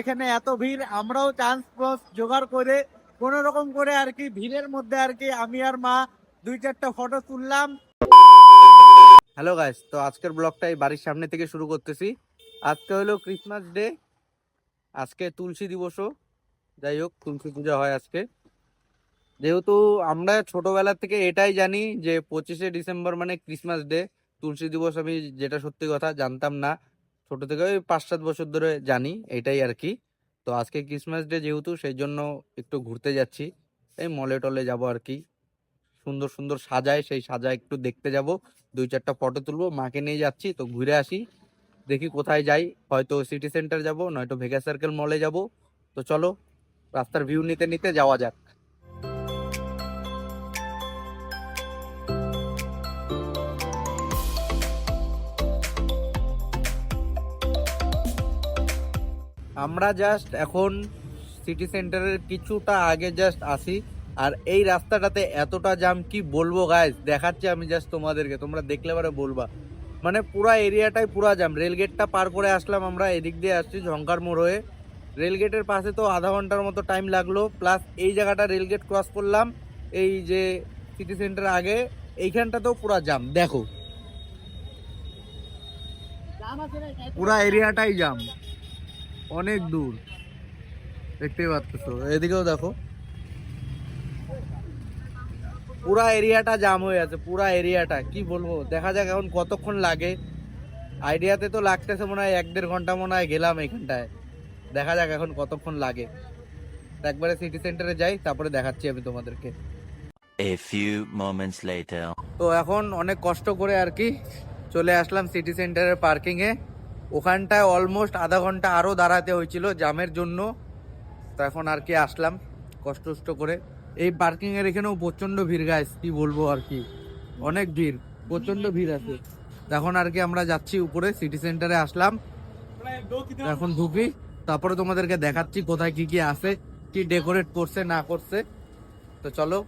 এখানে এত ভিড়, আমরাও চান্স জোগাড় করে কোন রকম করে আর কি ভিড়ের মধ্যে আর কি আমি আর মা দুই চারটা ফটো তুললাম। হ্যালো গাইস তো আজকের ব্লগটা এই বাড়ির সামনে থেকে শুরু করতেছি। আজকে হলো ক্রিসমাস ডে আজকে তুলসী দিবসও। যাই হোক, তুলসী পূজা হয় আজকে। যেহেতু আমরা ছোটবেলা থেকে এটাই জানি যে পঁচিশে ডিসেম্বর মানে ক্রিসমাস ডে তুলসী দিবস আমি যেটা সত্যি কথা জানতাম না। ছোট থেকে ওই পাঁচ সাত বছর ধরে জানি, এটাই আর কি তো আজকে ক্রিসমাস ডে যেহেতু সেই জন্য একটু ঘুরতে যাচ্ছি। এই মলে টলে যাব আর কি সুন্দর সুন্দর সাজায়, সেই সাজায় একটু দেখতে যাব। দুই চারটা ফটো তুলবো, মাকে নিয়ে যাচ্ছি, তো ঘুরে আসি। দেখি কোথায় যাই। হয়তো সিটি সেন্টার যাব, নয়তো ভেগা সার্কেল মলে যাব। তো চলো, রাস্তার ভিউ নিতে নিতে যাওয়া যাক। আমরা জাস্ট এখন সিটি সেন্টারের কিছুটা আগে জাস্ট আসি। আর এই রাস্তাটাতে এতটা জাম কি বলব গাইজ দেখাচ্ছি আমি জাস্ট তোমাদেরকে, তোমরা দেখলে পরে বলবা। মানে পুরা এরিয়াটাই পুরা জাম রেলগেটটা পার করে আসলাম আমরা, এদিক দিয়ে আসছি ঝঙ্কার মোড় হয়ে। রেলগেটের পাশে তো আধা ঘণ্টার মতো টাইম লাগল। প্লাস এই জায়গাটা রেলগেট ক্রস করলাম, এই যে সিটি সেন্টার আগে, এইখানটাতেও পুরা জাম দেখো। পুরা এরিয়াটাই জাম অনেক দূর। দেখতেই পাচ্ছ এদিকেও দেখো। পুরা এরিয়াটা জাম হয়ে আছে পুরা এরিয়াটা। কি বলব? দেখা যাক এখন কতক্ষণ লাগে। আইডিয়াতে তো লাগতেছে মনে হয় এক দেড় ঘণ্টা মনে হয় গেলাম এখানটায়। দেখা যাক এখন কতক্ষণ লাগে। একবারে সিটি সেন্টারে যাই তারপরে দেখাচ্ছি আমি তোমাদেরকে। A few moments later. তো এখন অনেক কষ্ট করে আর কি চলে আসলাম সিটি সেন্টারের পার্কিং এ। ওখানটায় অলমোস্ট আধা ঘণ্টা আরও দাঁড়াতে হয়েছিল জামের জন্য। তো এখন আর কি আসলাম, কষ্ট করে। এই পার্কিং এর এখানেও প্রচণ্ড ভিড় গাইস কি বলব আর কি? অনেক ভিড় প্রচণ্ড ভিড় আছে। এখন আর কি আমরা যাচ্ছি উপরে সিটি সেন্টারে আসলাম। এখন ঢুকি, তারপরে তোমাদেরকে দেখাচ্ছি কোথায় কি কি আছে, কি ডেকোরেট করছে, না করছে। তো চলো,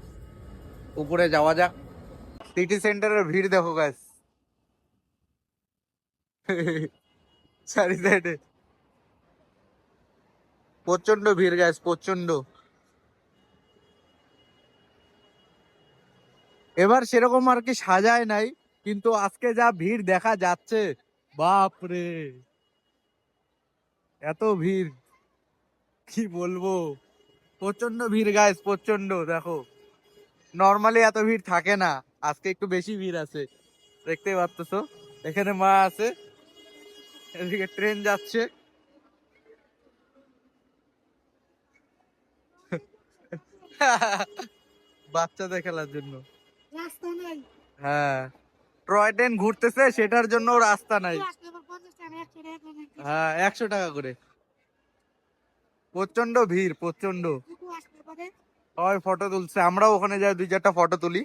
উপরে যাওয়া যাক। সিটি সেন্টারের ভিড় দেখো গাইস চারি সাইডে প্রচণ্ড ভিড় গাইস প্রচণ্ড এবার সেরকম আর কি সাজায় নাই, কিন্তু আজকে যা ভিড় দেখা যাচ্ছে, বাপরে! এত ভিড়, কি বলব? প্রচণ্ড ভিড় গাইস প্রচণ্ড দেখো। নর্মালি এত ভিড় থাকে না, আজকে একটু বেশি ভিড় আছে। দেখতেই পাচ্ছ এখানে মা আছে। এদিকে ট্রেন যাচ্ছে। বাচ্চাদের খেলার জন্য। রাস্তা নাই। হ্যাঁ। টয় ট্রেন ঘুরতেছে সেটার জন্য রাস্তা নাই? হ্যাঁ একশো টাকা করে। প্রচণ্ড ভিড় প্রচণ্ড সবাই ফটো তুলছে আমরাও ওখানে যাই দুই চারটা ফটো তুলি।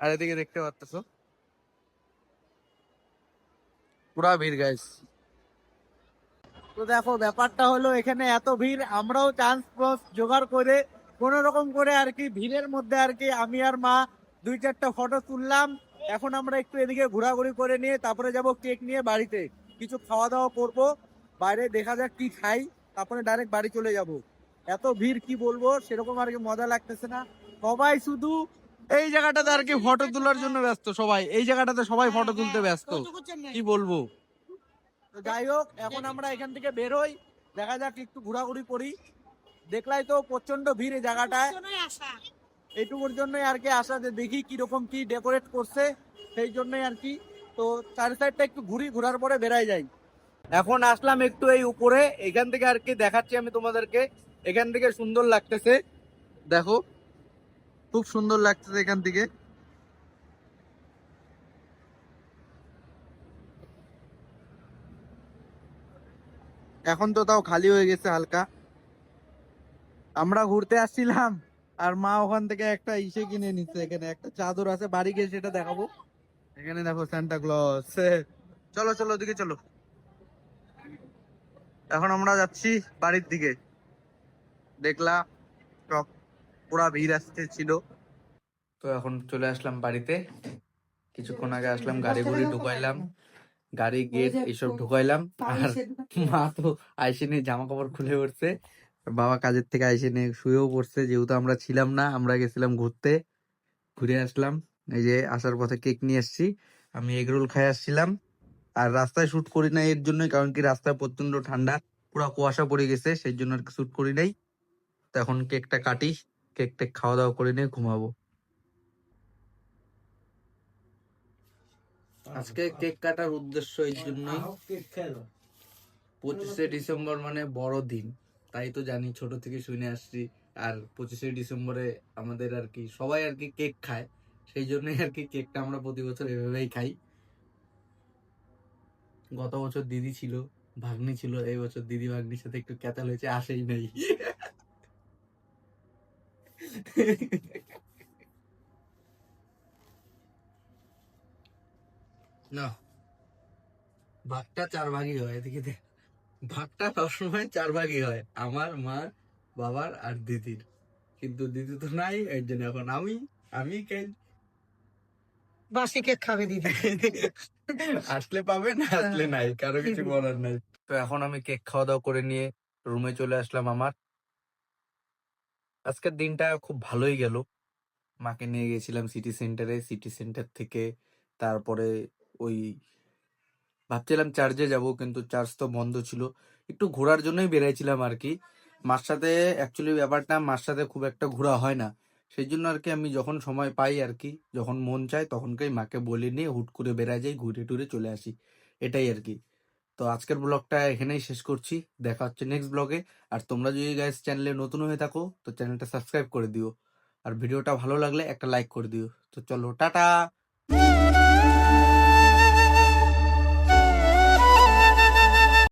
আর এদিকে দেখতে পাচ্ছ। পুরা ভিড় গাইস তো দেখো, ব্যাপারটা হলো এখানে এত ভিড়, আমরাও চান্স জোগাড় করে কোন রকম করে আর কি ভিড়ের মধ্যে আর কি আমি আর মা দুই চারটা ফটো তুললাম। এখন আমরা একটু এদিকে ঘোরাঘুরি করে নিয়ে তারপরে যাব কেক নিয়ে বাড়িতে। কিছু খাওয়া দাওয়া করব, বাইরে দেখা যাক কি খাই, তারপরে ডাইরেক্ট বাড়ি চলে যাব। এত ভিড় কি বলব, সেরকম আর কি মজা লাগতেছে না। সবাই শুধু এই জায়গাটাতে আর কি ফটো তোলার জন্য ব্যস্ত সবাই, এই জায়গাটাতে সবাই ফটো তুলতে ব্যস্ত? কি বলব? তো যাই হোক এখন আমরা এখান থেকে বেরোই দেখা যাক একটু ঘোরাঘুরি করি। দেখলাই তো প্রচণ্ড ভিড় এই জায়গাটায়। এইটুকুর জন্যই আর কি আসা যে দেখি কীরকম কি ডেকোরেট করছে সেই জন্যই আর কি। তো চার সাইডটা একটু ঘুরি ঘোরার পরে বেরাই যাই। এখন আসলাম একটু এই উপরে এখান থেকে আর কি দেখাচ্ছি আমি তোমাদেরকে। এখান থেকে সুন্দর লাগতেছে। দেখো খুব সুন্দর লাগতেছে এখান থেকে। এখন তো তাও খালি হয়ে গেছে হালকা। আমরা ঘুরতে আসছিলাম, আর মা ওখান থেকে একটা ইসে কিনে নিচ্ছে এখানে। একটা চাদর আছে, বাড়ি গিয়ে সেটা দেখাবো। এখানে দেখো সান্টা ক্লজ চলো চলো, ওদিকে চলো। এখন আমরা যাচ্ছি বাড়ির দিকে। দেখলা সব পুরা ভিড় আসতে ছিল। তো এখন চলে আসলাম বাড়িতে। কিছুক্ষণ আগে আসলাম গাড়ি গুড়ি ঢুকাইলাম। গাড়ি গেট এইসব ঢুকাইলাম। আর মা তো আইসে নিয়ে জামা কাপড় খুলে পড়ছে। বাবা কাজের থেকে আইসে নিয়ে শুয়েও পড়ছে। যেহেতু আমরা ছিলাম না আমরা গেছিলাম ঘুরতে। ঘুরে আসলাম। এই যে আসার পথে কেক নিয়ে আসছি আমি এগ রোল খাই আসছিলাম। আর রাস্তায় শুট করি না এর জন্যই কারণ কি রাস্তায় প্রচণ্ড ঠান্ডা। পুরো কুয়াশা পড়ে গেছে সেই জন্য আর কি শুট করি নাই। তো এখন কেকটা কাটি কেক টেক খাওয়া দাওয়া করে নিয়ে ঘুমাবো। আজকে কেক কাটার উদ্দেশ্য এই জন্যই। পঁচিশে ডিসেম্বর মানে বড় দিন তাই তো জানি ছোট থেকে শুনে আসছি। আর পঁচিশে ডিসেম্বরে আমাদের আর কি, সবাই আর কি কেক খায়, সেই জন্যই আর কি কেকটা আমরা প্রতি বছর এভাবেই খাই। গত বছর দিদি ছিল, ভাগ্নি ছিল, এই বছর দিদি ভাগ্নির সাথে একটু ক্যাতাল হয়েছে, আসেই নেই। না। ভাগটা চার ভাগই হয় এদিকে দেখ ভাগটা সবসময় চার ভাগই হয় আমার মার বাবার আর দিদির। কিন্তু দিদি তো নাই এর জন্য এখন আমি আমি খাই বাসি কেক খাবে দিদি। আসলে পাবে না আসলে নাই কারও কিছু বলার নাই। তো এখন আমি কেক খাওয়া দাওয়া করে নিয়ে রুমে চলে আসলাম আমার। আজকের দিনটা খুব ভালোই গেল। মাকে নিয়ে গেছিলাম সিটি সেন্টারে সিটি সেন্টার থেকে তারপরে ওই ভাবছিলাম চার্জে যাব কিন্তু চার্জ তো বন্ধ ছিল। একটু ঘোরার জন্যই বেরিয়েছিলাম আর কি মার সাথে অ্যাকচুয়ালি ব্যাপারটা মার সাথে খুব একটা ঘোরা হয় না। সেই জন্য আর কি আমি যখন সময় পাই আর কি যখন মন চায় তখনকেই মাকে বলে নিয়ে হুট করে বেড়া যাই, ঘুরে টুরে চলে আসি। এটাই আর কি তো আজকের ব্লগটা এখানেই শেষ করছি। দেখা হচ্ছে নেক্সট ব্লগে আর তোমরা যদি গাইস চ্যানেলে নতুন হয়ে থাকো, তো চ্যানেলটা সাবস্ক্রাইব করে দিও। আর ভিডিওটা ভালো লাগলে একটা লাইক করে দিও। তো চলো, টাটা!